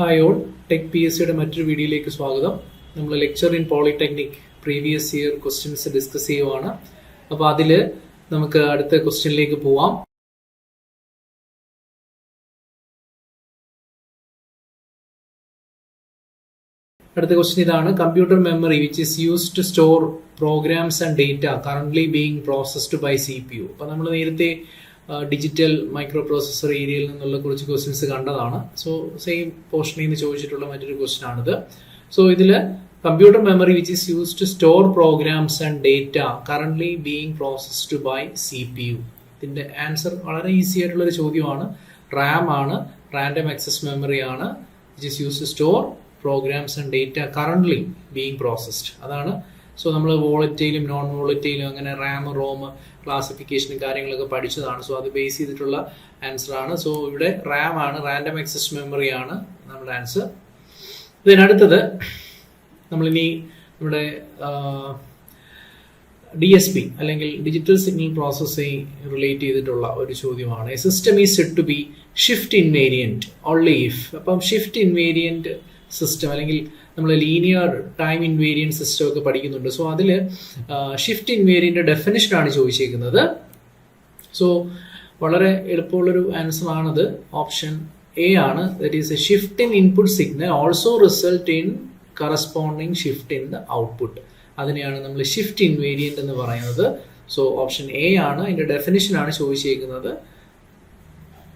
Hi all tech P S സിയുടെ മറ്റൊരു വീഡിയോയിലേക്ക് സ്വാഗതം. നമ്മൾ lecturer in polytechnic previous year questions discuss ചെയ്യുവാണ്. അപ്പോൾ അതിൽ നമുക്ക് അടുത്ത ക്വസ്റ്റ്യനിലേക്ക് പോവാം. അടുത്ത ക്വസ്റ്റ്യൻ ഇതാണ് computer memory which is use to store programs and data current being processed by C P U അപ്പോൾ നമ്മൾ നേരത്തെ ഡിജിറ്റൽ മൈക്രോ പ്രോസസർ ഏരിയയിൽ നിന്നുള്ള കുറച്ച് ക്വസ്റ്റ്യൻസ് കണ്ടതാണ്. സോ സെയിം പോർഷനിൽ നിന്ന് ചോദിച്ചിട്ടുള്ള മറ്റൊരു ക്വസ്റ്റ്യൻ ആണിത്. സോ ഇതിൽ computer memory which is use to store programs and data current being processed by C P U ഇതിന്റെ ആൻസർ വളരെ ഈസി ആയിട്ടുള്ളൊരു ചോദ്യമാണ്. റാം ആണ് റാൻഡം ആക്സസ് മെമ്മറി ആണ് which is use to store programs and data currently being processed അതാണ്. So നമ്മൾ വോളറ്റയിലും non വോളറ്റയിലും അങ്ങനെ റാം റോം ക്ലാസിഫിക്കേഷനും കാര്യങ്ങളൊക്കെ പഠിച്ചതാണ്. സോ അത് ബേസ് ചെയ്തിട്ടുള്ള ആൻസർ ആണ്. സോ ഇവിടെ റാം ആണ് റാൻഡം ആക്സസ് മെമ്മറി ആണ് നമ്മുടെ ആൻസർ ഇതിനടുത്തത് നമ്മളിനി നമ്മുടെ ഡി എസ് പി അല്ലെങ്കിൽ ഡിജിറ്റൽ സിഗ്നൽ പ്രോസസ്സിംഗ് റിലേറ്റ് ചെയ്തിട്ടുള്ള ഒരു ചോദ്യമാണ്. A system is said to be shift invariant only if അപ്പം ഷിഫ്റ്റ് ഇൻവേരിയന്റ് സിസ്റ്റം അല്ലെങ്കിൽ നമ്മൾ ലീനിയർ ടൈം ഇൻവേരിയൻ സിസ്റ്റം ഒക്കെ പഠിക്കുന്നുണ്ട്. സോ അതിൽ ഷിഫ്റ്റ് ഇൻവേരിയന്റെ ഡെഫിനിഷൻ ആണ് ചോദിച്ചിരിക്കുന്നത് സോ വളരെ എളുപ്പമുള്ളൊരു ആൻസർ ആണത്. ഓപ്ഷൻ എ ആണ്. That is a shift in input signal also result in corresponding shift in the output അതിനെയാണ് നമ്മൾ ഷിഫ്റ്റ് ഇൻവേരിയന്റ് എന്ന് പറയുന്നത്. സോ ഓപ്ഷൻ എ ആണ്. അതിന്റെ ഡെഫിനിഷൻ ആണ് ചോദിച്ചിരിക്കുന്നത്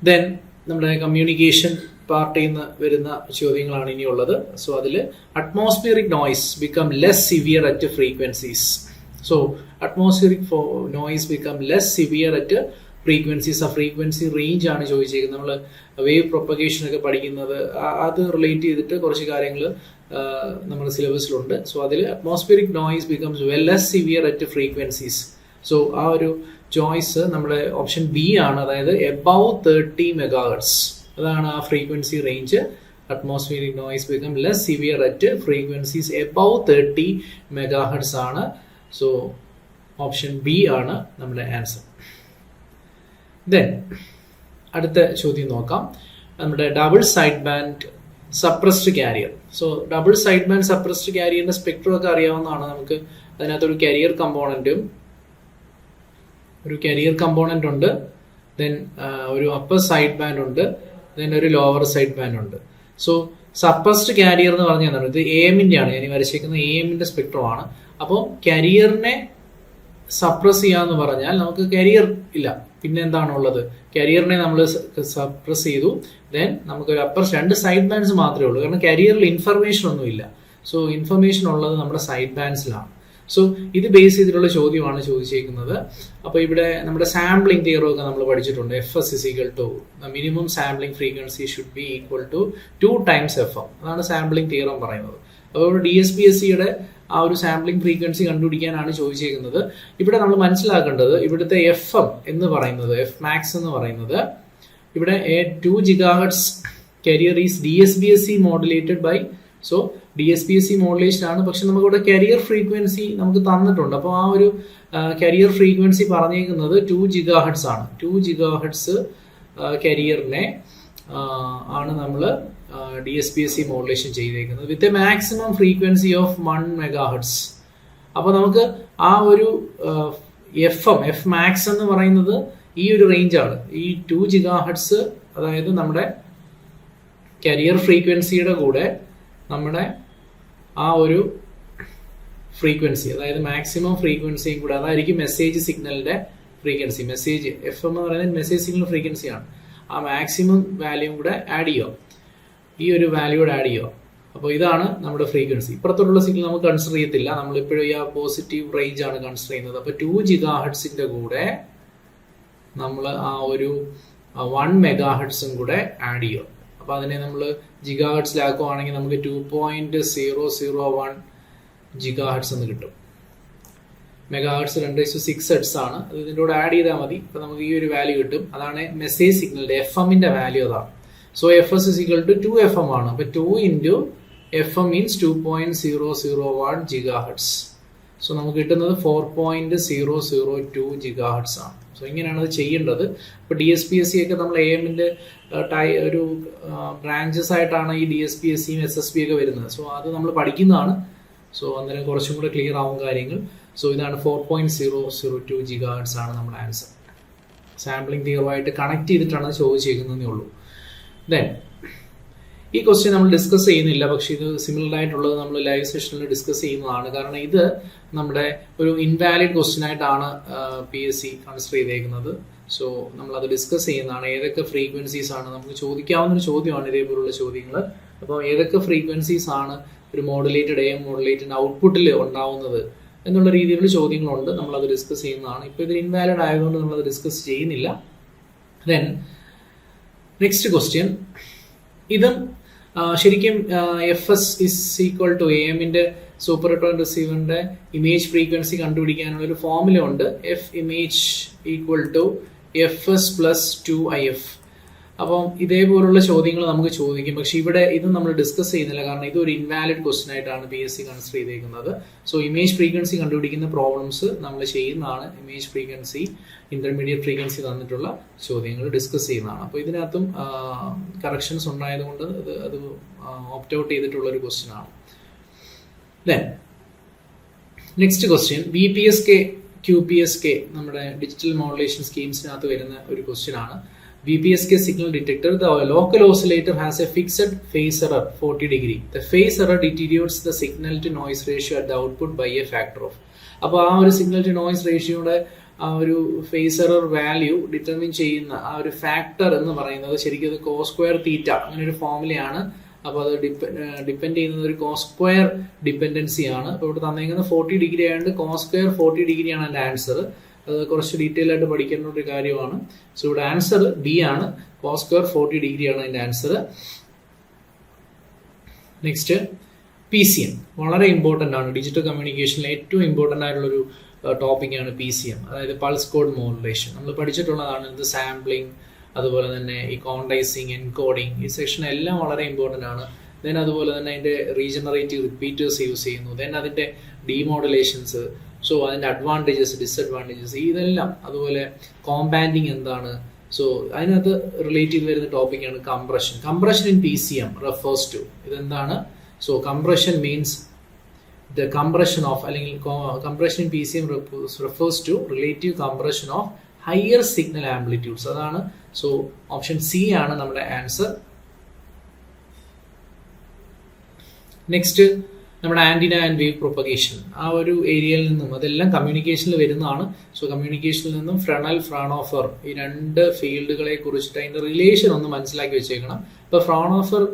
ദെൻ നമ്മുടെ കമ്മ്യൂണിക്കേഷൻ പാർട്ടിയിൽ നിന്ന് വരുന്ന ചോദ്യങ്ങളാണ് ഇനിയുള്ളത്. സോ അതിൽ atmospheric noise become less severe at frequencies so atmospheric noise become less severe at frequencies ആ ഫ്രീക്വൻസി റേഞ്ച് ആണ് ചോദിച്ചേക്കുന്നത്. നമ്മൾ വേവ് പ്രൊപ്പഗേഷൻ ഒക്കെ പഠിക്കുന്നത്. അത് റിലേറ്റ് ചെയ്തിട്ട് കുറച്ച് കാര്യങ്ങൾ നമ്മുടെ സിലബസിലുണ്ട് സോ അതിൽ atmospheric noise becomes well less severe at frequencies so ആ ഒരു ചോയ്സ് നമ്മുടെ ഓപ്ഷൻ ബി ആണ്. അതായത് എബവ് തേർട്ടി മെഗാഹെർട്സ് അതാണ് ആ frequency range atmospheric noise become less severe at frequencies above thirty megahertz ആണ്. സോ ഓപ്ഷൻ ബി ആണ് നമ്മുടെ ആൻസർ ദെൻ അടുത്ത ചോദ്യം നോക്കാം. നമ്മുടെ double side band suppressed carrier so double side band suppressed കാരിയറിന്റെ spectrum ഒക്കെ അറിയാവുന്നതാണ് നമുക്ക്. അതിനകത്തൊരു കരിയർ കമ്പോണന്റും ഒരു കരിയർ കമ്പോണന്റ് ഉണ്ട്. ദെൻ ഒരു അപ്പർ സൈഡ് ബാൻഡ് ഉണ്ട്. ഒരു ലോവർ സൈഡ് ബാൻഡ് ഉണ്ട്. സോ സപ്പസ്റ്റ് കാരിയർ എന്ന് പറഞ്ഞാൽ എന്താണ്? ഇത് എമിന്റെ ആണ് ഞാൻ വരച്ചേക്കുന്ന എമിന്റെ സ്പെക്ട്രം ആണ്. അപ്പോൾ കരിയറിനെ സപ്രസ് ചെയ്യാന്ന് പറഞ്ഞാൽ നമുക്ക് കരിയർ ഇല്ല. പിന്നെ എന്താണുള്ളത് കരിയറിനെ നമ്മൾ സപ്രസ് ചെയ്തു. ദെൻ നമുക്കൊരു അപ്പർ രണ്ട് സൈഡ് ബാൻഡ്സ് മാത്രമേ ഉള്ളൂ. കാരണം കരിയറിൽ ഇൻഫർമേഷൻ ഒന്നുമില്ല. സോ ഇൻഫർമേഷൻ ഉള്ളത് നമ്മുടെ സൈഡ് ബാൻഡ്സിലാണ് സോ ഇത് ബേസ് ചെയ്തിട്ടുള്ള ചോദ്യമാണ് ചോദിച്ചേക്കുന്നത്. അപ്പോൾ ഇവിടെ നമ്മുടെ സാമ്പിളിംഗ് തിയറോ ഒക്കെ നമ്മൾ പഠിച്ചിട്ടുണ്ട്. F S is equal to minimum sampling frequency should be equal to two times F M അതാണ് സാമ്പിളിംഗ് തിയറം പറയുന്നത്. അപ്പോൾ ഡി എസ് പി എസ് സിയുടെ ആ ഒരു സാമ്പിളിംഗ് ഫ്രീക്വൻസി കണ്ടുപിടിക്കാനാണ് ചോദിച്ചേക്കുന്നത്. ഇവിടെ നമ്മൾ മനസ്സിലാക്കേണ്ടത് ഇവിടുത്തെ എഫ് എം എന്ന് പറയുന്നത് എഫ് മാക്സ് എന്ന് പറയുന്നത് ഇവിടെ A two gigahertz carrier is D S B S C modulated by so D S P S C modulation ആണ്. പക്ഷെ നമുക്കിവിടെ കരിയർ ഫ്രീക്വൻസി നമുക്ക് തന്നിട്ടുണ്ട്. അപ്പോൾ ആ ഒരു കരിയർ ഫ്രീക്വൻസി പറഞ്ഞേക്കുന്നത് ടു ജിഗാ ഹെഡ്സ് ആണ് ടു ജിഗാ ഹെഡ്സ് കരിയറിനെ ആണ് നമ്മൾ D S P S C modulation ചെയ്തേക്കുന്നത്. With a maximum frequency of one megahertz അപ്പോൾ നമുക്ക് ആ ഒരു എഫ് എം എഫ് മാക്സ് എന്ന് പറയുന്നത് ഈ ഒരു റേഞ്ചാണ് ഈ ടു ജിഗാ ഹെഡ്സ് അതായത് നമ്മുടെ കരിയർ ഫ്രീക്വൻസിയുടെ കൂടെ നമ്മുടെ ആ ഒരു ഫ്രീക്വൻസി അതായത് മാക്സിമം ഫ്രീക്വൻസിയും കൂടെ അതായിരിക്കും മെസ്സേജ് സിഗ്നലിന്റെ ഫ്രീക്വൻസി. മെസ്സേജ് എഫ് എം എന്ന് പറയുന്നത് മെസ്സേജ് സിഗ്നൽ ഫ്രീക്വൻസിയാണ് ആ മാക്സിമം വാല്യൂം കൂടെ ആഡ് ചെയ്യുക. ഈ ഒരു വാല്യൂടെ ആഡ് ചെയ്യുക. അപ്പോൾ ഇതാണ് നമ്മുടെ ഫ്രീക്വൻസി ഇപ്പുറത്തുള്ള സിഗ്നൽ നമുക്ക് കൺസിഡർ ചെയ്യത്തില്ല. നമ്മളിപ്പോഴും ഈ ആ പോസിറ്റീവ് റേഞ്ച് ആണ് കൺസിഡർ ചെയ്യുന്നത്. അപ്പോൾ ടു ജിഗാ കൂടെ നമ്മൾ ആ ഒരു വൺ മെഗാ ഹെഡ്സും കൂടെ ആഡ് ചെയ്യുക. അപ്പോൾ അതിനെ നമ്മൾ ജിഗാ ഹെഡ്സിലാക്കുവാണെങ്കിൽ നമുക്ക് two point zero zero one giga എന്ന് കിട്ടും. മെഗാ ഹെഡ്സ് രണ്ട് സിക്സ് ഹെഡ്സ് ആണ്. അത് ഇതിന്റെ കൂടെ ആഡ് ചെയ്താൽ മതി. അപ്പോൾ നമുക്ക് ഈ ഒരു വാല്യൂ കിട്ടും. അതാണ് മെസ്സേജ് സിഗ്നലിന്റെ എഫ് എമ്മിന്റെ വാല്യൂ അതാണ് so F S is equal to two F M ആണ്. അപ്പൊ two into F M means two point zero zero one giga so നമുക്ക് കിട്ടുന്നത് four point zero zero two gigahertz ആണ്. സോ ഇങ്ങനെയാണ് അത് ചെയ്യേണ്ടത്. ഇപ്പോൾ D S P S C ഒക്കെ നമ്മൾ എ എമ്മിന്റെ ടൈ ഒരു ബ്രാഞ്ചസ് ആയിട്ടാണ് ഈ ഡി എസ് പി എസ് സിയും എസ് എസ് ബി ഒക്കെ വരുന്നത്. സോ അത് നമ്മൾ പഠിക്കുന്നതാണ്. സോ അന്നേരം കുറച്ചും കൂടെ ക്ലിയർ ആവും കാര്യങ്ങൾ. സോ ഇതാണ് four point zero zero two gigahertz ആണ് നമ്മുടെ ആൻസർ സാമ്പിളിംഗ് തിയറുമായിട്ട് കണക്ട് ചെയ്തിട്ടാണ് ചോദിച്ചേക്കുന്നതേ ഉള്ളൂ. ദെൻ ഈ ക്വസ്റ്റ്യൻ നമ്മൾ ഡിസ്കസ് ചെയ്യുന്നില്ല. പക്ഷെ ഇത് സിമിലർ ആയിട്ടുള്ളത് നമ്മൾ ലൈവ് സെഷനിൽ ഡിസ്കസ് ചെയ്യുന്നതാണ്. കാരണം ഇത് നമ്മുടെ ഒരു ഇൻവാലിഡ് ക്വസ്റ്റ്യൻ ആയിട്ടാണ് പി എസ് സി കൺസിഡർ ചെയ്തേക്കുന്നത്. സോ നമ്മൾ അത് ഡിസ്കസ് ചെയ്യുന്നതാണ്. ഏതൊക്കെ ഫ്രീക്വൻസീസ് ആണ്? നമുക്ക് ചോദിക്കാവുന്ന ഒരു ചോദ്യമാണ് ഇതേപോലുള്ള ചോദ്യങ്ങൾ അപ്പോൾ ഏതൊക്കെ ഫ്രീക്വൻസീസ് ആണ് ഒരു മോഡുലേറ്റഡ് എ മോഡുലേറ്റഡ് ഔട്ട്പുട്ടിൽ ഉണ്ടാവുന്നത് എന്നുള്ള രീതിയിലുള്ള ചോദ്യങ്ങളുണ്ട്. നമ്മളത് ഡിസ്കസ് ചെയ്യുന്നതാണ്. ഇപ്പോൾ ഇത് ഇൻവാലിഡ് ആയതുകൊണ്ട് നമ്മളത് ഡിസ്കസ് ചെയ്യുന്നില്ല. ദെൻ നെക്സ്റ്റ് ക്വസ്റ്റ്യൻ ഇതും ശരിക്കും F S is equal to A എമ്മിന്റെ സൂപ്പർ റിട്ടേൺ റിസീവറിന്റെ ഇമേജ് ഫ്രീക്വൻസി കണ്ടുപിടിക്കാനുള്ള ഒരു ഫോർമുല ഉണ്ട്. F image equal to F S plus two I F അപ്പം ഇതേപോലുള്ള ചോദ്യങ്ങൾ നമുക്ക് ചോദിക്കും. പക്ഷെ ഇവിടെ ഇത് നമ്മൾ ഡിസ്കസ് ചെയ്യുന്നില്ല. കാരണം ഇത് ഒരു ഇൻവാലിഡ് ക്വസ്റ്റൻ ആയിട്ടാണ് പി എസ് സി കൺസിഡർ ചെയ്തേക്കുന്നത്. സോ ഇമേജ് ഫ്രീക്വൻസി കണ്ടുപിടിക്കുന്ന പ്രോബ്ലംസ് നമ്മൾ ചെയ്യുന്നതാണ്. ഇമേജ് ഫ്രീക്വൻസി ഇന്റർമീഡിയറ്റ് ഫ്രീക്വൻസി തന്നിട്ടുള്ള ചോദ്യങ്ങൾ ഡിസ്കസ് ചെയ്യുന്നതാണ്. അപ്പോൾ ഇതിനകത്തും കറക്ഷൻസ് ഉണ്ടായതുകൊണ്ട് അത് അത് ഓപ്റ്റ് ഔട്ട് ചെയ്തിട്ടുള്ള ഒരു ക്വസ്റ്റ്യൻ ആണ്. Then next question B P S K Q P S K നമ്മുടെ ഡിജിറ്റൽ മോഡുലേഷൻ സ്കീംസിനകത്ത് വരുന്ന ഒരു ക്വസ്റ്റ്യൻ ആണ്. BPSK signal detector, the local oscillator has a fixed phase error 40 degree. The phase error deteriorates the signal to noise ratio at the output by a factor of. അപ്പോൾ ആ ഒരു signal to noise റേഷ്യോയുടെ ആ ഒരു face error value determine ചെയ്യുന്ന ആ ഒരു factor എന്ന് പറയുന്നത് ശരിക്കും അത് കോ സ്ക്വയർ തീറ്റ അങ്ങനെ ഒരു ഫോമുലയാണ് അപ്പോൾ അത് ഡിപ്പെൻഡ് ചെയ്യുന്നത് ഒരു കോ സ്ക്വയർ ഡിപ്പെൻഡൻസി ആണ് അപ്പോൾ ഇവിടെ തന്നേക്കുന്നത് ഫോർട്ടി ഡിഗ്രി ആയതുകൊണ്ട് കോ സ്ക്വയർ ഫോർട്ടി ഡിഗ്രിയാണ് എന്റെ ആൻസർ അത് കുറച്ച് ഡീറ്റെയിൽ ആയിട്ട് പഠിക്കേണ്ട ഒരു കാര്യമാണ്. സോ ഇവിടെ ആൻസർ ബി ആണ്. കോസ് സ്ക്വയർ ഫോർട്ടി ഡിഗ്രി ആണ് അതിന്റെ answer next P C M വളരെ ഇമ്പോർട്ടന്റ് ആണ്. ഡിജിറ്റൽ കമ്മ്യൂണിക്കേഷനിലെ ഏറ്റവും ഇമ്പോർട്ടന്റ് ആയിട്ടുള്ള ഒരു ടോപ്പിക്കാണ് പി സി എം അതായത് പൾസ് കോഡ് മോഡുലേഷൻ നമ്മൾ പഠിച്ചിട്ടുള്ളതാണ് ഇത് സാമ്പിളിംഗ് അതുപോലെ തന്നെ ഈ കോണ്ടൈസിങ് എൻകോഡിങ് ഈ സെക്ഷൻ എല്ലാം വളരെ ഇമ്പോർട്ടന്റ് ആണ്. ദെൻ അതുപോലെ തന്നെ അതിന്റെ റീജനറേറ്റീവ് റിപ്പീറ്റേഴ്സ് യൂസ് ചെയ്യുന്നു. ദെൻ അതിന്റെ ഡീമോഡുലേഷൻസ് സോ അതിന്റെ അഡ്വാന്റേജസ് ഡിസഡ്വാന്റേജസ് ഇതെല്ലാം. അതുപോലെ കോമ്പാൻഡിങ് എന്താണ്? സോ അതിനകത്ത് റിലേറ്റ് ചെയ്ത് വരുന്ന ടോപ്പിക്കാണ് compression compression in P C M refers to ഇതെന്താണ്? So compression means the compression of അല്ലെങ്കിൽ compression in P C M refers to relative compression of higher signal amplitudes അതാണ്. സോ ഓപ്ഷൻ സി ആണ് നമ്മുടെ answer next നമ്മുടെ antenna and wave propagation ആ ഒരു ഏരിയയിൽ നിന്നും അതെല്ലാം കമ്മ്യൂണിക്കേഷനിൽ വരുന്നതാണ്. സോ കമ്മ്യൂണിക്കേഷനിൽ നിന്നും ഫ്രണൽ ഫ്രാണോഫർ ഈ രണ്ട് ഫീൽഡുകളെ കുറിച്ചിട്ട് അതിന്റെ റിലേഷൻ ഒന്ന് മനസ്സിലാക്കി വെച്ചേക്കണം. ഇപ്പോൾ ഫ്രാണോഫർ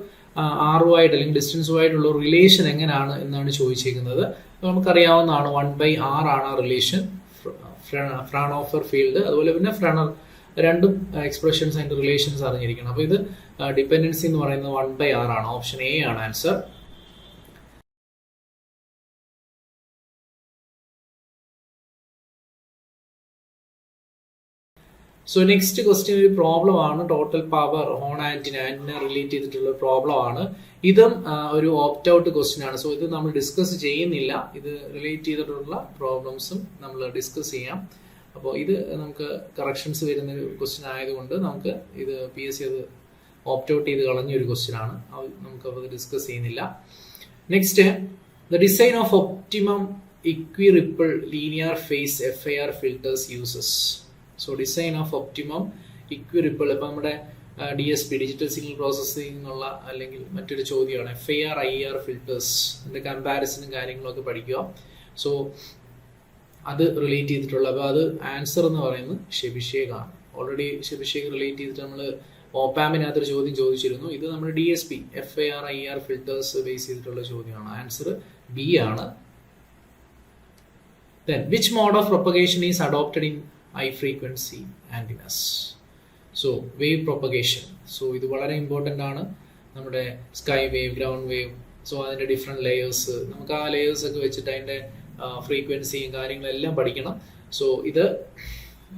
ആറുമായിട്ട് അല്ലെങ്കിൽ ഡിസ്റ്റൻസുമായിട്ടുള്ള റിലേഷൻ എങ്ങനെയാണ് എന്നാണ് ചോദിച്ചേക്കുന്നത്. നമുക്കറിയാവുന്നതാണ് വൺ ബൈ ആർ ആണ് ആ റിലേഷൻ ഫ്രാണോഫർ ഫീൽഡ് അതുപോലെ പിന്നെ ഫ്രണർ രണ്ടും എക്സ്പ്രഷൻസ് ആൻഡ് റിലേഷൻസ് അറിഞ്ഞിരിക്കണം. അപ്പോൾ ഇത് ഡിപ്പെൻഡൻസി എന്ന് പറയുന്നത് വൺ ബൈ ആർ ആണ്. ഓപ്ഷൻ എ ആണ് ആൻസർ. സോ നെക്സ്റ്റ് ക്വസ്റ്റ്യൻ ഒരു പ്രോബ്ലം ആണ്. Total power horn antenna antenna relate ചെയ്തിട്ടുള്ള പ്രോബ്ലം ആണ്. ഇതും ഒരു ഓപ്റ്റ് ഔട്ട് ക്വസ്റ്റ്യൻ ആണ്. സോ ഇത് നമ്മൾ ഡിസ്കസ് ചെയ്യുന്നില്ല. ഇത് റിലേറ്റ് ചെയ്തിട്ടുള്ള പ്രോബ്ലംസും നമ്മൾ ഡിസ്കസ് ചെയ്യാം. അപ്പോൾ ഇത് നമുക്ക് കറക്ഷൻസ് വരുന്ന ഒരു ക്വസ്റ്റ്യൻ ആയതുകൊണ്ട് നമുക്ക് ഇത് പി എസ് സി അത് ഓപ്റ്റ് ഔട്ട് ചെയ്ത് കളഞ്ഞ ഒരു ക്വസ്റ്റ്യൻ ആണ്. നമുക്ക് അത് ഡിസ്കസ് ചെയ്യുന്നില്ല. Next the design of optimum equiripple linear phase F I R filters uses so design of optimum equiripple ഇപ്പം നമ്മുടെ D S P digital signal processing എന്നുള്ള അല്ലെങ്കിൽ മറ്റൊരു ചോദ്യമാണ്. F I R I R filters അതിന്റെ കമ്പാരിസണും കാര്യങ്ങളൊക്കെ പഠിക്കുക. സോ അത് റിലേറ്റ് ചെയ്തിട്ടുള്ള അപ്പോൾ അത് ആൻസർ എന്ന് പറയുന്നത് ഷെബിഷേഖാണ് ഓൾറെഡി ഷെബിഷേഖ് റിലേറ്റ് ചെയ്തിട്ട് നമ്മൾ ഓപ്പാമിനകത്തൊരു ചോദ്യം ചോദിച്ചിരുന്നു. ഇത് നമ്മൾ D S P F I R I R filters base ചെയ്തിട്ടുള്ള ചോദ്യമാണ്. ആൻസർ ബി ആണ്. Then, which mode of propagation is adopted in high frequency antennas? So wave propagation so ഇത് വളരെ ഇമ്പോർട്ടന്റ് ആണ്. നമ്മുടെ sky wave ground wave so അതിന്റെ different layers നമുക്ക് ആ ലെയേഴ്സ് ഒക്കെ വെച്ചിട്ട് അതിന്റെ ഫ്രീക്വൻസിയും കാര്യങ്ങളെല്ലാം പഠിക്കണം. സോ ഇത്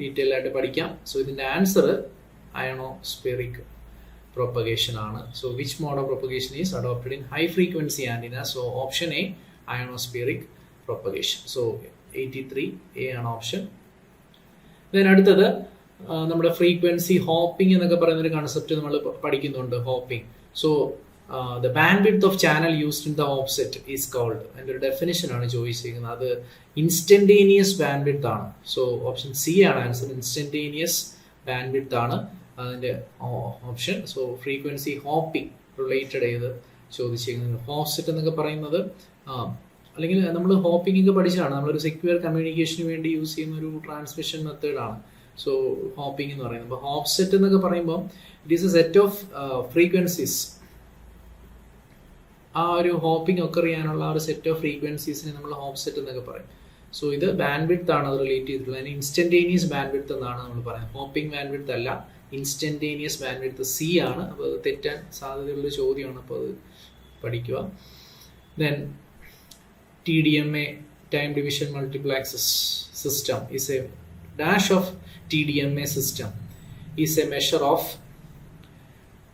ഡീറ്റെയിൽ ആയിട്ട് പഠിക്കാം. സോ ഇതിന്റെ ആൻസർ അയണോസ്പെറിക് പ്രൊപ്പഗേഷൻ ആണ്. So which mode of propagation is adopted in high frequency antenna so option A ionospheric propagation so eighty three A ആണ് ഓപ്ഷൻ ദെൻ അടുത്തത് നമ്മുടെ ഫ്രീക്വൻസി ഹോപ്പിംഗ് എന്നൊക്കെ പറയുന്ന ഒരു കൺസെപ്റ്റ് നമ്മൾ പഠിക്കുന്നുണ്ട് hopping so the bandwidth of channel used in the hopset is called അതിന്റെ ഒരു ഡെഫിനിഷൻ ആണ് ചോദിച്ചിരിക്കുന്നത്. അത് ഇൻസ്റ്റന്റേനിയസ് ബാൻഡ് വിഡ്ത്ത് ആണ്. സോ ഓപ്ഷൻ സി ആണ് ആൻസർ ഇൻസ്റ്റന്റേനിയസ് ബാൻഡ് വിഡ്ത്ത് ആണ് അതിന്റെ option so frequency hopping related ചെയ്ത് ചോദിച്ചിരിക്കുന്നത്. ഹോപ്സെറ്റ് എന്നൊക്കെ പറയുന്നത് അല്ലെങ്കിൽ നമ്മൾ ഹോപ്പിംഗ് ഒക്കെ പഠിച്ചതാണ്. നമ്മളൊരു സെക്യൂർ കമ്മ്യൂണിക്കേഷന് വേണ്ടി യൂസ് ചെയ്യുന്ന ഒരു ട്രാൻസ്മിഷൻ മെത്തേഡാണ് സോ ഹോപ്പിംഗ് എന്ന് പറയുന്നത്. അപ്പോൾ ഹോപ്പ് സെറ്റ് എന്നൊക്കെ പറയുമ്പോൾ it is a set of frequencies ആ ഒരു ഹോപ്പിംഗ് ഒക്കെ ചെയ്യാനുള്ള ഒരു സെറ്റ് ഓഫ് ഫ്രീക്വൻസീസിനെ നമ്മൾ ഹോപ്പ് സെറ്റ് എന്നൊക്കെ പറയും. സോ ഇത് ബാൻഡ് വിഡ്ത്ത് ആണ് അത് റിലേറ്റ് ചെയ്തിട്ടുള്ളത്. അതിന് ഇൻസ്റ്റന്റേനിയസ് ബാൻഡ് വിഡ്ത്ത് എന്നാണ് നമ്മൾ പറയുന്നത്. ഹോപ്പിംഗ് ബാൻഡ് വിഡ്ത്ത് അല്ല ഇൻസ്റ്റന്റേനിയസ് ബാൻഡ് വിഡ്ത്ത് സി ആണ് അപ്പോൾ തെറ്റാൻ സാധ്യതയുള്ള ചോദ്യമാണ്. അപ്പോൾ അത് പഠിക്കുക. Then TDMA time division multiplexes system is a dash of TDMA system is a measure of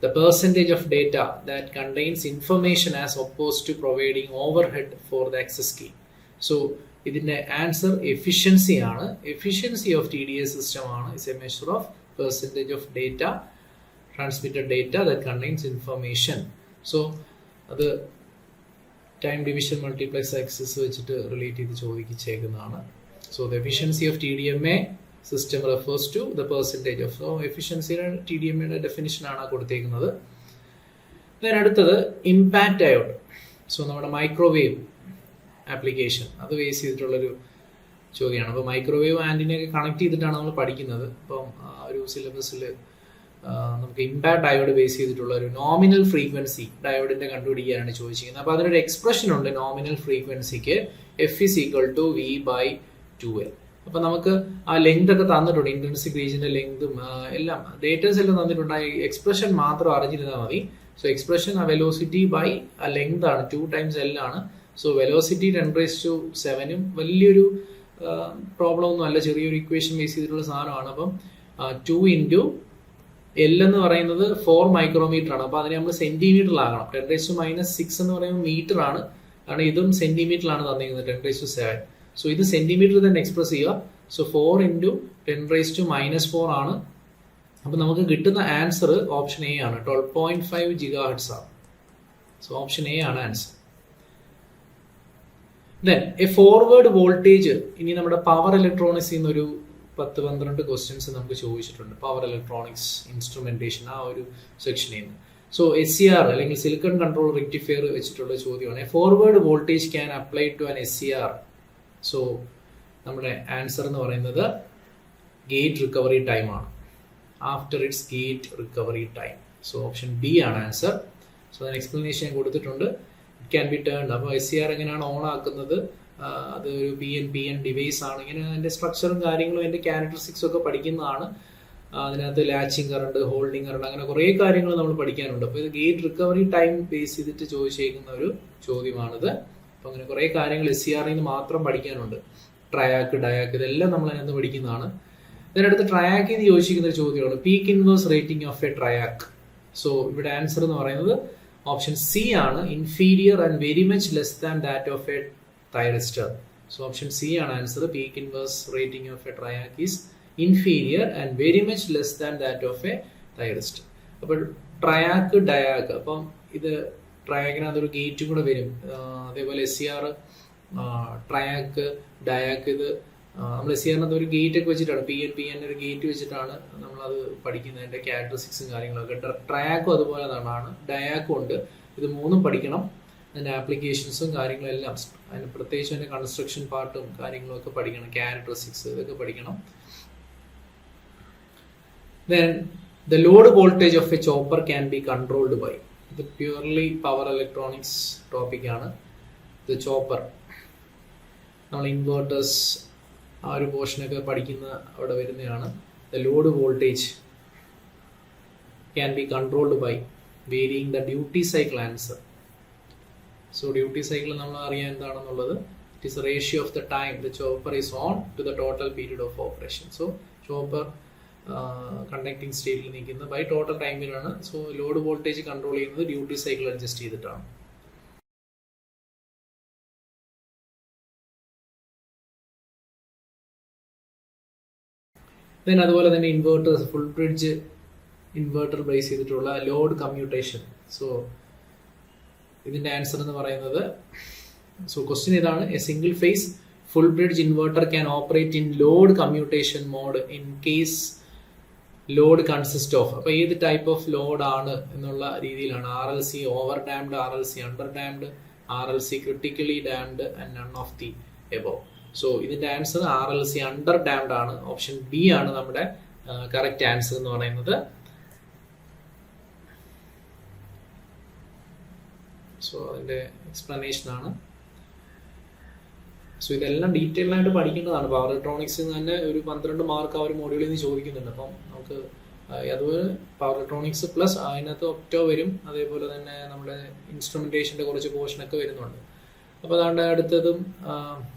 the percentage of data that contains information as opposed to providing overhead for the access key. So ഇതിന്റെ answer efficiency ആണ് efficiency of T D S system ആണ് is a measure of percentage of data transmitted data contains contains information so time division multiplex access വെച്ചിട്ട് relate ചെയ്ത് ചോദിച്ചേക്കുന്നതാണ് so the efficiency of T D M A system refers to the percentage of so എഫിഷ്യൻസിയുടെ T D M എയുടെ ഡെഫിനിഷനാണ് കൊടുത്തേക്കുന്നത്. Then അടുത്തത് impact diode so നമ്മുടെ microwave application അത് base ചെയ്തിട്ടുള്ളൊരു ചോദ്യമാണ്. അപ്പോൾ മൈക്രോവേവ് ആന്റിനെയൊക്കെ കണക്ട് ചെയ്തിട്ടാണ് നമ്മൾ പഠിക്കുന്നത്. അപ്പം ആ ഒരു സിലബസിൽ നമുക്ക് ഇമ്പാക്ട് ഡയോഡ് ബേസ് ചെയ്തിട്ടുള്ള ഒരു നോമിനൽ ഫ്രീക്വൻസി ഡയോഡിന്റെ കണ്ടുപിടിക്കാനാണ് ചോദിച്ചിരിക്കുന്നത്. അപ്പോൾ അതിനൊരു എക്സ്പ്രഷൻ ഉണ്ട് നോമിനൽ ഫ്രീക്വൻസിക്ക് F is equal to V by two L അപ്പൊ നമുക്ക് ആ ലെങ്ത് ഒക്കെ തന്നിട്ടുണ്ട് ഇന്റൻസിക് റീജിയന്റെ ലെങ്തും എല്ലാം. ഡേറ്റേഴ്സ് എല്ലാം തന്നിട്ടുണ്ട്. ആ എക്സ്പ്രഷൻ മാത്രം അറിഞ്ഞിരുന്നാൽ മതി. സോ എക്സ്പ്രഷൻ ആ വെലോസിറ്റി ബൈ ആ ലെങ്ത് ആണ്. ടു ടൈംസ് എൽ ആണ്. So velocity ten raise to സെവനും വലിയൊരു പ്രോബ്ലം ഒന്നും അല്ല ചെറിയൊരു ഇക്വേഷൻ ബേസ് ചെയ്തിട്ടുള്ള സാധനമാണ്. അപ്പം ടു ഇന്റു എൽ എന്ന് പറയുന്നത് ഫോർ മൈക്രോമീറ്റർ ആണ്. അപ്പോൾ അതിനെ നമ്മൾ സെന്റിമീറ്ററിലാകണം ten raise to minus six എന്ന് പറയുമ്പോൾ മീറ്റർ ആണ്. കാരണം ഇതും സെന്റിമീറ്ററിലാണ് തന്നിരിക്കുന്നത് ten raise to seven so ഇത് സെന്റിമീറ്റർ തന്നെ എക്സ്പ്രസ് ചെയ്യുക. So four into ten raise to minus four ആണ്. അപ്പോൾ നമുക്ക് കിട്ടുന്ന ആൻസർ ഓപ്ഷൻ എ ആണ്. Twelve point five giga hertz ആണ്. സോ ഓപ്ഷൻ എ ആണ് answer then a forward voltage ഇനി നമ്മുടെ പവർ ഇലക്ട്രോണിക്സ് നിന്നൊരു പത്ത് പന്ത്രണ്ട് ക്വസ്റ്റ്യൻസ് നമുക്ക് ചോദിച്ചിട്ടുണ്ട്. പവർ ഇലക്ട്രോണിക്സ് ഇൻസ്ട്രുമെന്റേഷൻ ആ ഒരു സെക്ഷനിൽ നിന്ന്. സോ എസ് സി ആർ അല്ലെങ്കിൽ സിലിക്കൺ കൺട്രോൾ റെക്ടിഫയർ വെച്ചിട്ടുള്ള ചോദ്യമാണ്. Forward voltage can apply to an S C R so നമ്മുടെ ആൻസർ എന്ന് പറയുന്നത് ഗേറ്റ് റിക്കവറി ടൈം ആണ്. After its gate recovery time so option B ആണ് ആൻസർ സോ അതിന് explanation കൊടുത്തിട്ടുണ്ട്. ഇറ്റ് ക്യാൻ ബി ടേൺ അപ്പോൾ എസ് സി ആർ എങ്ങനെയാണ് on ആക്കുന്നത്? അത് ഒരു P N P N device ആണ്. ഇങ്ങനെ അതിന്റെ സ്ട്രക്ചറും കാര്യങ്ങളും അതിന്റെ ക്യാരക്ടറിസ്റ്റിക്സ് ഒക്കെ പഠിക്കുന്നതാണ്. അതിനകത്ത് ലാച്ചിങ് കറണ്ട് ഹോൾഡിംഗ് കറണ്ട് അങ്ങനെ കുറേ കാര്യങ്ങൾ നമ്മൾ പഠിക്കാനുണ്ട്. അപ്പോൾ ഇത് ഗേറ്റ് റിക്കവറി ടൈം ബേസ് ചെയ്തിട്ട് ചോദിച്ചേക്കുന്ന ഒരു ചോദ്യമാണിത്. അപ്പോൾ അങ്ങനെ കുറേ കാര്യങ്ങൾ എസ് സി ആറിൽ നിന്ന് മാത്രം പഠിക്കാനുണ്ട്. ട്രയാക്ക് ഡയാക്ക് ഇതെല്ലാം നമ്മൾ അതിനകത്ത് പഠിക്കുന്നതാണ്. ഇതിനടുത്ത് ട്രയാക്കിൽ നിന്ന് ചോദിച്ചിരിക്കുന്ന ഒരു ചോദ്യമാണ്. Peak inverse rating of a triac so ഇവിടെ ആൻസർ എന്ന് പറയുന്നത് ഓപ്ഷൻ സി ആണ്. Inferior and very much less than that of a thyristor so option C ആണ് answer peak inverse rating of a triac is inferior and very much less than that of a thyristor അപ്പോൾ triac diac അപ്പം ഇത് ട്രയാക്കിനകത്ത് ഒരു ഗേറ്റും കൂടെ വരും. അതേപോലെ S C R triac diac ഇത് നമ്മൾ എസ് സി ആറിനകത്ത് ഒരു ഗേറ്റ് ഒക്കെ വെച്ചിട്ടാണ്. പി എൻ പി എൻ ഒരു ഗേറ്റ് വെച്ചിട്ടാണ് നമ്മളത് പഠിക്കുന്നത്. അതിന്റെ ക്യാരക്ടറിസ്റ്റിക്സും കാര്യങ്ങളൊക്കെ. ട്രയാക്കും അതുപോലെ തന്നെയാണ്. ഡയാക്കും ഉണ്ട്. ഇത് മൂന്നും പഠിക്കണം. അതിന്റെ ആപ്ലിക്കേഷൻസും കാര്യങ്ങളും എല്ലാം അതിന് പ്രത്യേകിച്ച് അതിന്റെ കൺസ്ട്രക്ഷൻ പാർട്ടും കാര്യങ്ങളും ഒക്കെ പഠിക്കണം. ക്യാരക്ടറിസ്റ്റിക്സ് ഇതൊക്കെ പഠിക്കണം. Then the load voltage of a chopper can be controlled by ഇത് പ്യൂർലി പവർ ഇലക്ട്രോണിക്സ് ടോപ്പിക്കാണ് ദ ചോപ്പർ നമ്മൾ ഇൻവേർട്ടേഴ്സ് ആ ഒരു പോർഷനൊക്കെ പഠിക്കുന്ന അവിടെ വരുന്നതാണ്. The load voltage can be controlled by varying the duty cycle answer so duty cycle നമ്മൾ അറിയാൻ എന്താണെന്നുള്ളത്? It is ratio of the time the chopper is on to the total period of operation so chopper conducting സ്റ്റേറ്റിൽ നിൽക്കുന്നത് by total ടൈമിലാണ് so load voltage control ചെയ്യുന്നത് duty cycle adjust ചെയ്തിട്ടാണ്. Then അതുപോലെ തന്നെ inverters full bridge inverter base ചെയ്തിട്ടുള്ള load commutation so ഇതിന്റെ answer എന്ന് പറയുന്നത് സോ ക്വസ്റ്റ്യൻ ഇതാണ്. A single phase full bridge inverter can operate in load commutation mode in case load consist of അപ്പൊ ഏത് ടൈപ്പ് ഓഫ് ലോഡ് ആണ് എന്നുള്ള രീതിയിലാണ്. R L C over damped R L C under damped R L C critically damped and none of the above so ഇതിന്റെ answer R L C under damped ആണ്. Option B ആണ് നമ്മുടെ correct answer എന്ന് പറയുന്നത്. So അതിന്റെ explanation ആണ്. So ഇതെല്ലാം detail ആയിട്ട് പഠിക്കേണ്ടതാണ്. പവർ ഇലക്ട്രോണിക്സ് തന്നെ ഒരു പന്ത്രണ്ട് മാർക്ക് ആ ഒരു മോഡ്യൂളിൽ നിന്ന് ചോദിക്കുന്നുണ്ട്. അപ്പം നമുക്ക് അതുപോലെ പവർ ഇലക്ട്രോണിക്സ് പ്ലസ് അതിനകത്ത് ഒക്ടോ വരും. അതേപോലെ തന്നെ നമ്മുടെ ഇൻസ്ട്രുമെന്റേഷന്റെ കുറച്ച് പോർഷൻ ഒക്കെ വരുന്നുണ്ട്. അപ്പോൾ അതാണ്ട് അടുത്തതും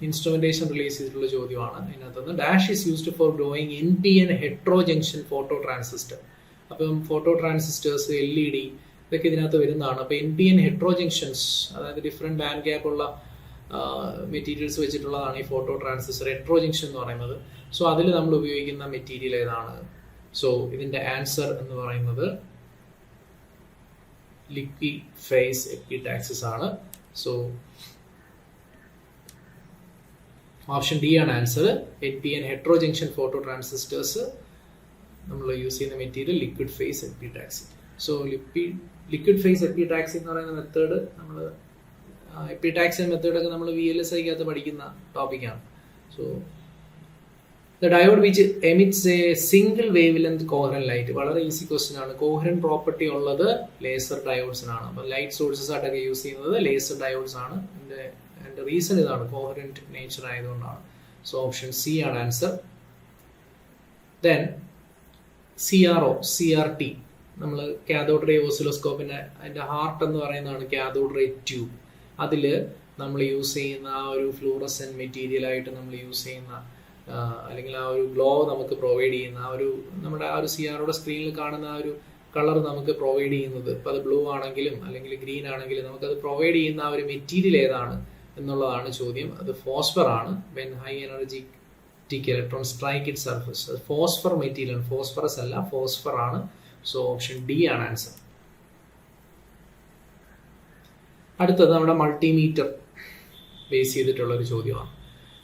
ഇൻസ്ട്രുമെന്റേഷൻ റിലീസ് ചെയ്തിട്ടുള്ള ചോദ്യമാണ്. അതിനകത്തുനിന്ന് dash is used for growing N P N hetero junction photo transistor അപ്പം photo transistors L E D ഇതൊക്കെ ഇതിനകത്ത് വരുന്നതാണ്. അപ്പോൾ എൻ പി എൻ ഹെട്രോ അതായത് ഡിഫറെന്റ് ബാൻഡ് ഗ്യാപ്പ് ഉള്ള മെറ്റീരിയൽസ് വെച്ചിട്ടുള്ളതാണ് ഈ ഫോട്ടോ ട്രാൻസിസ്റ്റർ ഹെട്രോ എന്ന് പറയുന്നത്. സോ അതിൽ നമ്മൾ ഉപയോഗിക്കുന്ന മെറ്റീരിയൽ ഏതാണ്? സോ ഇതിന്റെ ആൻസർ എന്ന് പറയുന്നത് ലിക്വി ഫേസ് എപ്പിടാക്സിസ് ആണ്. സോ ഓപ്ഷൻ ഡി ആണ് answer N P N hetero photo transistors നമ്മൾ യൂസ് ചെയ്യുന്ന material liquid phase epitaxy so lipid liquid phase epitaxy എന്ന് പറയുന്ന മെത്തേഡ് നമ്മൾ എപ്പിടാക്സി മെത്തേഡൊക്കെ നമ്മൾ വി എൽ എസ് ഐക്കകത്ത് പഠിക്കുന്ന ടോപ്പിക്കാണ് so the diode which emits a single wavelength coherent light വളരെ ഈസി ക്വസ്റ്റ്യൻ ആണ്. കോഹറൻ പ്രോപ്പർട്ടി ഉള്ളത് ലേസർ ഡയോഡ്സിനാണ് അപ്പം ലൈറ്റ് സോഴ്സസ് ആയിട്ടൊക്കെ യൂസ് ചെയ്യുന്നത് ലേസർ ഡയോഡ്സ് ആണ്. എന്റെ എന്റെ റീസൺ ഇതാണ്. കോഹറന്റ് നേച്ചർ ആയതുകൊണ്ടാണ്. സോ ഓപ്ഷൻ സി ആണ് answer then C R O C R T നമ്മൾ കാതോഡ് റേ ഓസിലോസ്കോപ്പിന്റെ അതിന്റെ ഹാർട്ട് എന്ന് പറയുന്നതാണ് കാതോഡ് റേ ട്യൂബ്. അതിൽ നമ്മൾ യൂസ് ചെയ്യുന്ന ആ ഒരു ഫ്ലൂറസൻ മെറ്റീരിയലായിട്ട് നമ്മൾ യൂസ് ചെയ്യുന്ന അല്ലെങ്കിൽ ആ ഒരു ഗ്ലോ നമുക്ക് പ്രൊവൈഡ് ചെയ്യുന്ന ആ ഒരു നമ്മുടെ ആ ഒരു സി ആറോടെ സ്ക്രീനിൽ കാണുന്ന ആ ഒരു കളർ നമുക്ക് പ്രൊവൈഡ് ചെയ്യുന്നത്. ഇപ്പം അത് ബ്ലൂ ആണെങ്കിലും അല്ലെങ്കിൽ ഗ്രീൻ ആണെങ്കിലും നമുക്കത് പ്രൊവൈഡ് ചെയ്യുന്ന ആ ഒരു മെറ്റീരിയൽ ഏതാണ് എന്നുള്ളതാണ് ചോദ്യം. അത് ഫോസ്ഫർ ആണ്. When high energy electron strike it surface phosphor material phosphorus അല്ല ഫോസ്ഫർ ആണ്. സോ ഓപ്ഷൻ ഡി ആണ് ആൻസർ അടുത്തത് നമ്മുടെ മൾട്ടിമീറ്റർ ബേസ് ചെയ്തിട്ടുള്ള ഒരു ചോദ്യമാണ്.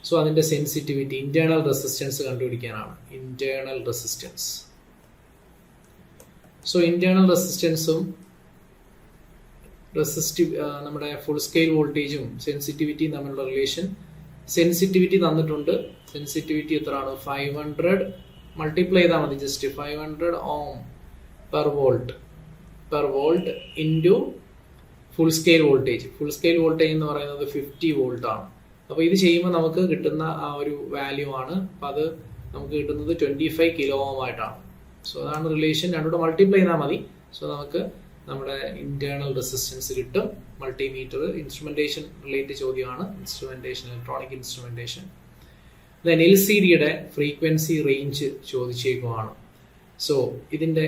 സോ അതിന്റെ സെൻസിറ്റിവിറ്റി ഇന്റേണൽ റെസിസ്റ്റൻസ് കണ്ടുപിടിക്കാനാണ്. ഇന്റേണൽ റെസിസ്റ്റൻസ് സോ ഇന്റേണൽ റെസിസ്റ്റൻസും റെസിസ്റ്റീവ് നമ്മുടെ ഫുൾ സ്കെയിൽ വോൾട്ടേജും സെൻസിറ്റിവിറ്റിയും തമ്മിലുള്ള റിലേഷൻ സെൻസിറ്റിവിറ്റി തന്നിട്ടുണ്ട്. സെൻസിറ്റിവിറ്റി എത്രയാണ്? ഫൈവ് ഹൺഡ്രഡ് മൾട്ടിപ്ലൈ ചെയ്താൽ മതി. Just five hundred ohm per volt per volt into full scale voltage full scale voltage എന്ന് പറയുന്നത് ഫിഫ്റ്റി വോൾട്ട് ആണ്. അപ്പോൾ ഇത് ചെയ്യുമ്പോൾ നമുക്ക് കിട്ടുന്ന ആ ഒരു വാല്യൂ ആണ്. അപ്പോൾ അത് നമുക്ക് കിട്ടുന്നത് ട്വന്റി ഫൈവ് കിലോ ആയിട്ടാണ്. സോ അതാണ് റിലേഷൻ രണ്ടുകൂടെ മൾട്ടിപ്ലൈ ചെയ്താൽ മതി. സോ നമുക്ക് നമ്മുടെ ഇന്റേണൽ റെസിസ്റ്റൻസ് കിട്ടും. മൾട്ടിമീറ്റർ ഇൻസ്ട്രുമെന്റേഷൻ റിലേറ്റഡ് ചോദ്യമാണ്. Instrumentation electronic instrumentation then L C ഡിയുടെ ഫ്രീക്വൻസി റേഞ്ച് ചോദിച്ചേക്കുവാണ്. സോ ഇതിന്റെ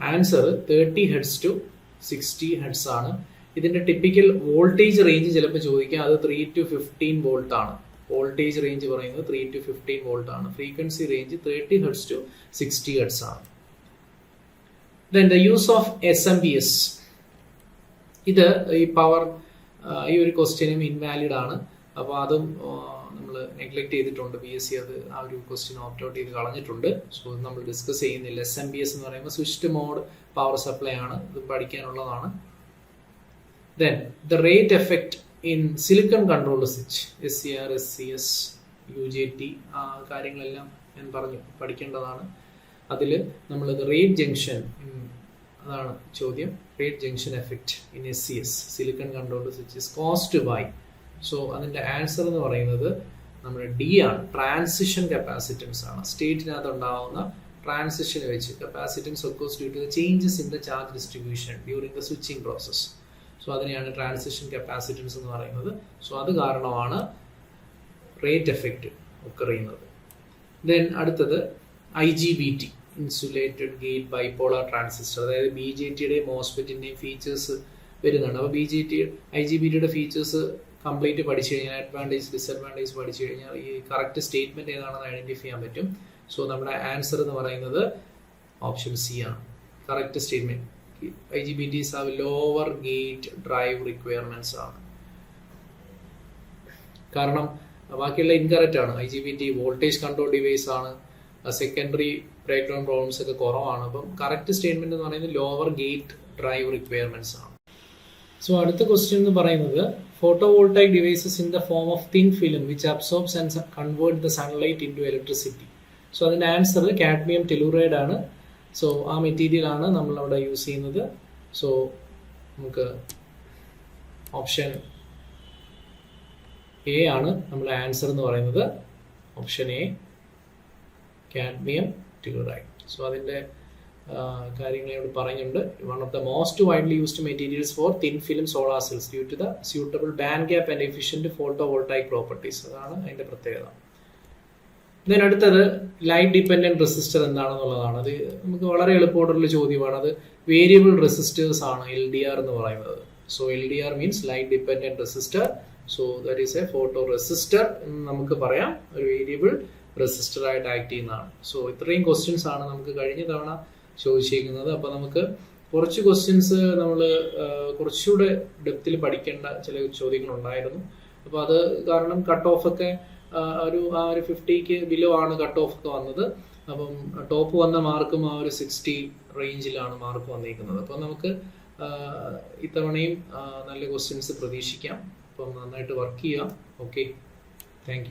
answer thirty hertz to sixty hertz ആണ്. ഇതിന്റെ ടിപ്പിക്കൽ വോൾട്ടേജ് റേഞ്ച് ചിലപ്പോൾ ചോദിക്കാം. അത് ത്രീ ടു ഫിഫ്റ്റീൻ വോൾട്ട് ആണ്. വോൾട്ടേജ് റേഞ്ച് പറയുന്നത് ത്രീ ടു ഫിഫ്റ്റീൻ വോൾട്ട് ആണ്. Frequency range thirty hertz to sixty hertz ആണ്. Then the use of S M B S ഇത് ഈ പവർ ഈ ഒരു ക്വസ്റ്റ്യനും ഇൻവാലിഡ് ആണ്. അപ്പോൾ അതും നമ്മൾ നെഗ്ലക്ട് ചെയ്തിട്ടുണ്ട്. ബി എസ് സി അത് ആ ഒരു ക്വസ്റ്റ്യൻ ഓപ്റ്റ് ഔട്ട് ചെയ്ത് കളഞ്ഞിട്ടുണ്ട്. സോ നമ്മൾ ഡിസ്കസ് ചെയ്യുന്നില്ല. എസ് എം ബി എസ് എന്ന് പറയുമ്പോൾ സ്വിച്ച്ഡ് മോഡ് പവർ സപ്ലൈ ആണ്. ഇത് പഠിക്കാനുള്ളതാണ്. Then the rate effect in silicon control switch S C R S C S U J T ആ കാര്യങ്ങളെല്ലാം ഞാൻ പറഞ്ഞു പഠിക്കേണ്ടതാണ്. അതിൽ നമ്മൾ റേറ്റ് ജംഗ്ഷൻ അതാണ് ചോദ്യം. Rate junction effect in S C S silicon control switch cost by so അതിന്റെ answer എന്ന് പറയുന്നത് നമ്മുടെ ഡി ആണ്. ട്രാൻസിഷൻ കപ്പാസിറ്റൻസ് ആണ്. സ്റ്റേറ്റിനകത്ത് ഉണ്ടാവുന്ന ട്രാൻസിഷൻ വെച്ച് capacitance occurs due to the changes in the charge distribution during the switching process so അതിനെയാണ് transition capacitance എന്ന് പറയുന്നത്. സോ അത് കാരണമാണ് റേറ്റ് എഫക്റ്റ് ഒക്കർ ചെയ്യുന്നത് ദെൻ അടുത്തത് I G B T insulated gate bipolar transistor അതായത് B J ടിയുടെയും മോസ്ഫെറ്റിന്റെയും ഫീച്ചേഴ്സ് വരുന്നുണ്ട്. അപ്പോൾ B G T I G B ടിയുടെ ഫീച്ചേഴ്സ് കംപ്ലീറ്റ് പഠിച്ചു കഴിഞ്ഞാൽ അഡ്വാന്റേജ് ഡിസഡ്വാന്റേജ് പഠിച്ചു കഴിഞ്ഞാൽ ഈ കറക്റ്റ് സ്റ്റേറ്റ്മെന്റ് ഏതാണെന്ന് ഐഡന്റിഫൈ ചെയ്യാൻ പറ്റും. സോ നമ്മുടെ ആൻസർ എന്ന് പറയുന്നത് ഓപ്ഷൻ സി ആണ്. Correct statement I G B Ts have lower gate drive requirements ആണ്. കാരണം ബാക്കിയുള്ള ഇൻകറക്റ്റ് ആണ്. I G B T voltage control device ആണ്. സെക്കൻഡറി ബ്രേക്ക് ഡൗൺ പ്രോബ്ലംസ് ഒക്കെ കുറവാണ്. അപ്പം കറക്റ്റ് സ്റ്റേറ്റ്മെന്റ് എന്ന് പറയുന്നത് ലോവർ ഗേറ്റ് ഡ്രൈവ് റിക്വയർമെന്റ്സ് ആണ്. സോ അടുത്ത ക്വസ്റ്റ്യൻ എന്ന് പറയുന്നത് photo voltaic devices in the form of thin film which absorbs and convert the sunlight into electricity so അതിന്റെ ആൻസർ കാഡ്മിയം ടെലൂറൈഡ് ആണ്. സോ ആ മെറ്റീരിയൽ ആണ് നമ്മൾ അവിടെ യൂസ് ചെയ്യുന്നത്. സോ നമുക്ക് ഓപ്ഷൻ എ ആണ് നമ്മുടെ ആൻസർ എന്ന് പറയുന്നത്. Option A cadmium telluride so അതിന്റെ കാര്യങ്ങൾ ഇവിടെ one of the most widely used materials for thin film solar cells due to the suitable band gap and efficient photo voltaic properties അതാണ് അതിന്റെ പ്രത്യേകത. ദെൻ അടുത്തത് ലൈറ്റ് ഡിപ്പെൻഡന്റ് റെസിസ്റ്റർ എന്താണെന്നുള്ളതാണ്. അത് നമുക്ക് വളരെ എളുപ്പമായിട്ടുള്ള ചോദ്യമാണ്. അത് വേരിയബിൾ റെസിസ്റ്റേഴ്സ് ആണ് എൽ ഡി ആർ എന്ന് പറയുന്നത്. So L D R means light dependent resistor so that is a photo resistor എന്ന് നമുക്ക് പറയാം. ഒരു വേരിയബിൾ റെസിസ്റ്റർ ആയിട്ട് ആക്ട് ചെയ്യുന്നതാണ്. സോ ഇത്രയും ക്വസ്റ്റ്യൻസ് ആണ് നമുക്ക് കഴിഞ്ഞ തവണ ചോദിച്ചിരിക്കുന്നത്. അപ്പൊ നമുക്ക് കുറച്ച് ക്വസ്റ്റ്യൻസ് നമ്മൾ കുറച്ചുകൂടെ ഡെപ്തിൽ പഠിക്കേണ്ട ചില ചോദ്യങ്ങൾ ഉണ്ടായിരുന്നു അപ്പൊ അത് കാരണം കട്ട് ഓഫ് ഒക്കെ ഒരു ആ ഒരു ഫിഫ്റ്റിക്ക് ബിലോ ആണ് കട്ട് ഓഫ് ഒക്കെ വന്നത്. അപ്പം ടോപ്പ് വന്ന മാർക്കും ആ ഒരു സിക്സ്റ്റി റേഞ്ചിലാണ് മാർക്ക് വന്നിരിക്കുന്നത് അപ്പം നമുക്ക് ഇത്തവണയും നല്ല ക്വസ്റ്റ്യൻസ് പ്രതീക്ഷിക്കാം. അപ്പം നന്നായിട്ട് വർക്ക് ചെയ്യാം. Okay thank